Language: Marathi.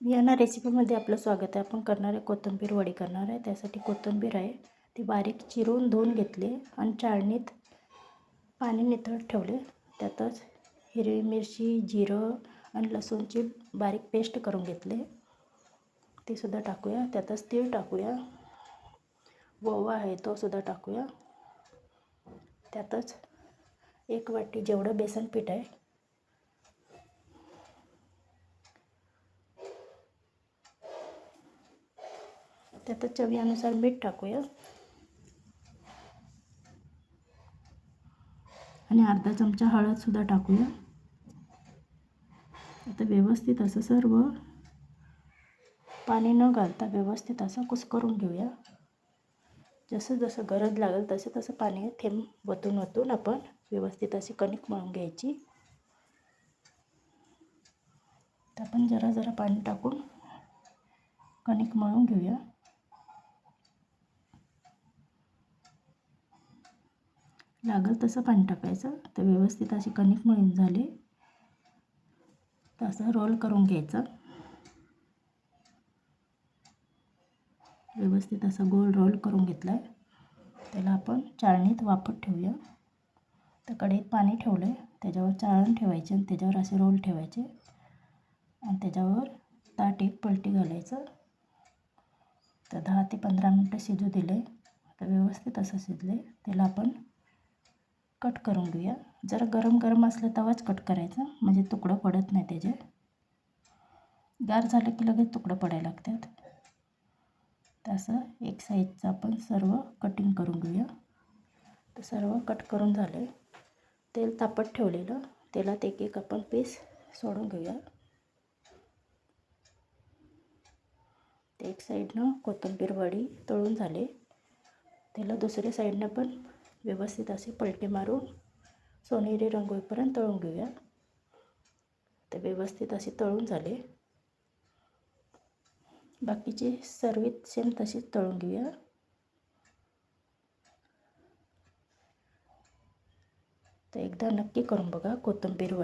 या रेसिपीमध्ये आपलं स्वागत आहे. आपण करणार आहे कोथिंबीर वडी करणार आहे. त्यासाठी कोथिंबीर आहे. ती बारीक चिरून धुवून घेतली आणि चाळणीत पाणी निथळत ठेवले. त्यातच हिरवी मिरची जिरं आणि लसूणची बारीक पेस्ट करून घेतले. ती सुद्धा टाकूया. त्यातच तीळ टाकूया. ओवा आहे तो सुद्धा टाकूया. त्यातच एक वाटी जेवढं बेसन पीठ आहे त्यात चवीनुसार मीठ टाकूया. आणि अर्धा चमचा हळदसुद्धा टाकूया. आता व्यवस्थित असं सर्व पाणी न घालता व्यवस्थित असं कुसकरून घेऊया. जसं जसं गरज लागेल तसं तसं पाणी थेंब वतून वतून आपण व्यवस्थित अशी कणिक मळून घ्यायची. तर आपण जरा जरा पाणी टाकून कणिक मळून घेऊया. लागेल तसं पाणी टाकायचं. तर व्यवस्थित अशी कणिक मळून झाली. तसं रोल करून घ्यायचं. व्यवस्थित असं गोल रोल करून घेतला आहे त्याला आपण चाळणीत वापर ठेवूया. तर कढईत पाणी ठेवलं आहे त्याच्यावर चाळण ठेवायचे आणि त्याच्यावर असे रोल ठेवायचे. आणि त्याच्यावर ताट एक पलटी घालायचं. तर दहा ते पंधरा मिनटं शिजू दिले तर व्यवस्थित असं शिजले त्याला आपण कट करून घेऊया. जरा गरम गरम असलं तवाच कट करायचा. म्हणजे तुकडं पडत नाही त्याचे. गार झालं की लगेच तुकडं पडायला लागतात. तसं एक साईजचं आपण सर्व कटिंग करून घेऊया. तर सर्व कट करून झाले. तेल तापत ठेवलेलं. तेलात एक एक आपण पीस सोडून घेऊया. ते एक साईडनं कोथिंबीर वडी तळून झाले. त्याला दुसऱ्या साईडनं पण व्यवस्थित असे पलटे मारून सोनेरी रंग होईपर्यंत तळून घेऊया ते व्यवस्थित असे तळून झाले बाकीचे सर्वित सेम तशीच तळून घेऊया तर एकदा नक्की करून बघा कोथिंबीर